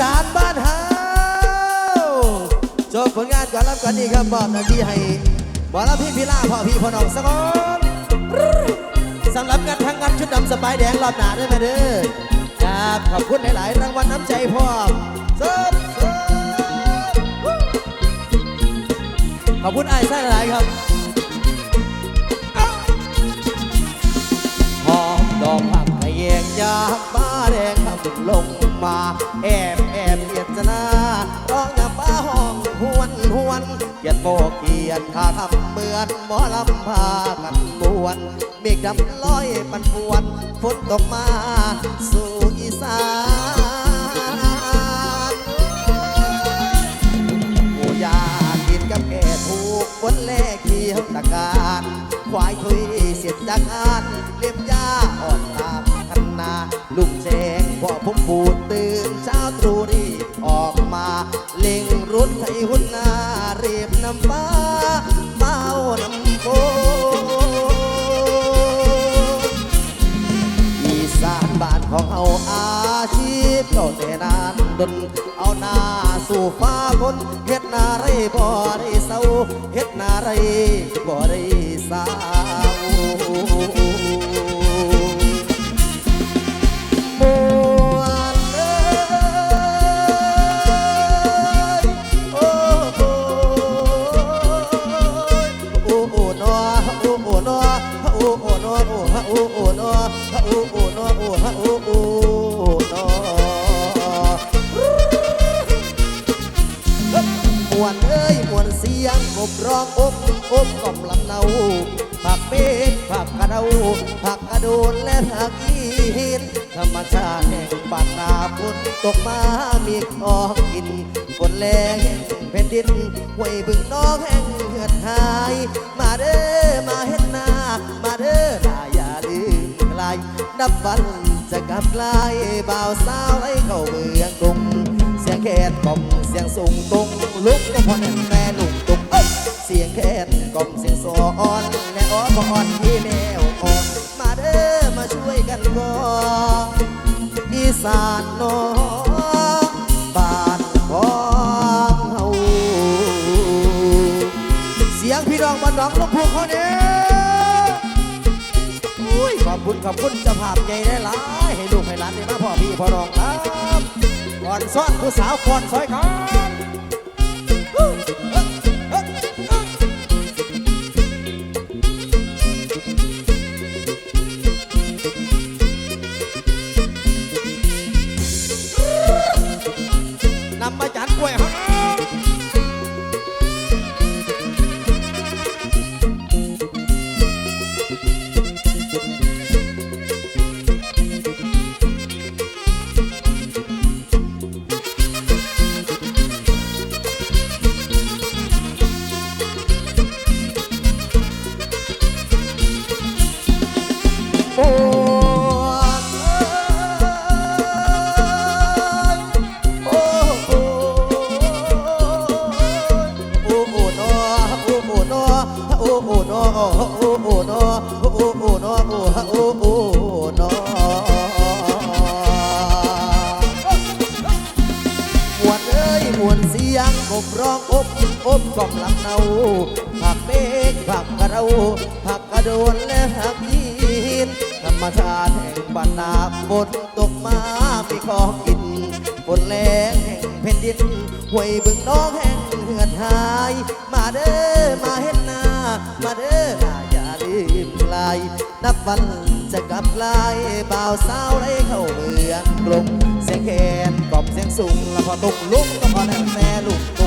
สานบ้านเฮาจบผลงานก่อนรับกันนี่ครับมอบหน้าที่ให้บอลพี่พิล่าพ่อพี่พ่อน้องสักคนสำหรับงานทางงานชุดดำสบายแดงรอบหนาด้วยนะเด้อครับขอบคุณหลายๆรางวัลน้ำใจพ่อขอบคุณไอ้ายไส้หลายครับ โบเกียดข้าทำเหมือนหมอลำพากันบวนเมฆดำลอยปันปวนฝนตกมา สู่อีสานกูอยากกินกับแก่ถูกบนแลกเขียวตะการควายทุยเสียจากงานเลียมยาอ่อนตามคันนาลุงแจงพ่อผมพูดตื่นเช้าตรู่รีออกมา เล็งรุดไทยหุ่นนา เรียบน้ำฟ้าเมาน้ำโคอีสานบ้านของเอาอาชีพเราแต่นานดนเอาหน้าสู่ฟ้าคนเฮ็ดนาไรบ่ได้เศร้าเฮ็ดนาไรบ่ได้เศร้าว บร้องอบอบกล่อมลำเนาผักเป็ดผักกระเดาผักกระโดนและผักอีหินธรรมชาติแห่งบ้านนาฝนตกมามีออกกินฝนแรงแผ่นดินห้วยบึงน้องแห่งเหือดหาย มาเด้อมาเห็นหน้ามาเด้อลาอย่าลืมไกลนับวันจะกลับไกลบ่าวสาวไล่เข้าเมืองกรุงเสียงแคนกล่อมเสียงสูงตุงลุกก็พอแน่นแม่ลุ สียงแคนกล่อมเสียงโซอ่อนและอ้อนอ่อนที่แนวอ่อนมาเด้อมาช่วยกันก่อนอีสานน้องบ้านของเฮาเสียงพี่น้องบ้านน้องลำพูเขาเนี่ยอุ้ยขอบคุณขอบคุณจะภาพใหญ่ได้หลายให้ลูกให้หลานได้มาพ่อพี่พ่อน้องครับก่อนซ้อนผู้สาวก่อนซอยครับ โอบกล่อมลำเนาผักเมฆผักกระเดาผักกระโดนและผักยีนธรรมชาติแห่งบ้านนาฝนตกมามีขอกินฝนแรงแห่งแผ่นดินห้วยบึงน้องแห่งเหือดหาย มาเด้อมาเห็นหน้า มาเด้อหน้าอย่าลืมไกลนับวันจะกลับไกลบ่าวสาวไล่เข้าเมืองกรุงเสียงแคนกล่อมเสียงสูงแล้วพอตกลุกก็พอแล้วแต่ลุก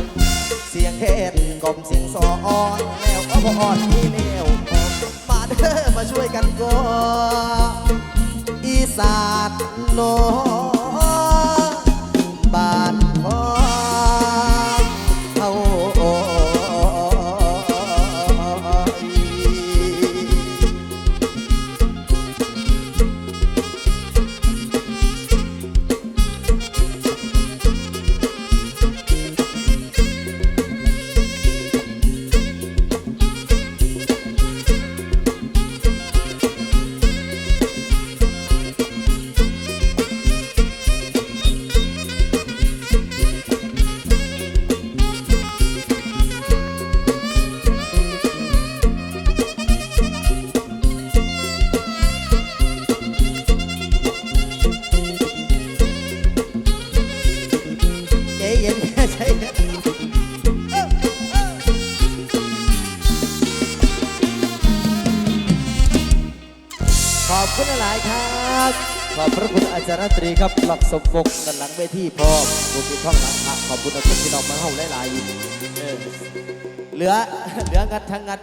สียงแคนกลมสิงซออ่อนแล้วก็พออ่อนที่เลี้ยวมาเด้อมาช่วยกันก่ออีสานโน ขอบคุณหลายครับ ขอบพระคุณอาจารย์ตรีครับหลักสมบกด้านหลังเวทีพอมบุญท่องหลังพะขอบคุณอาจารย์ที่น้อมาเข้าหลายๆเหลือเหลืองัดทั้งงัด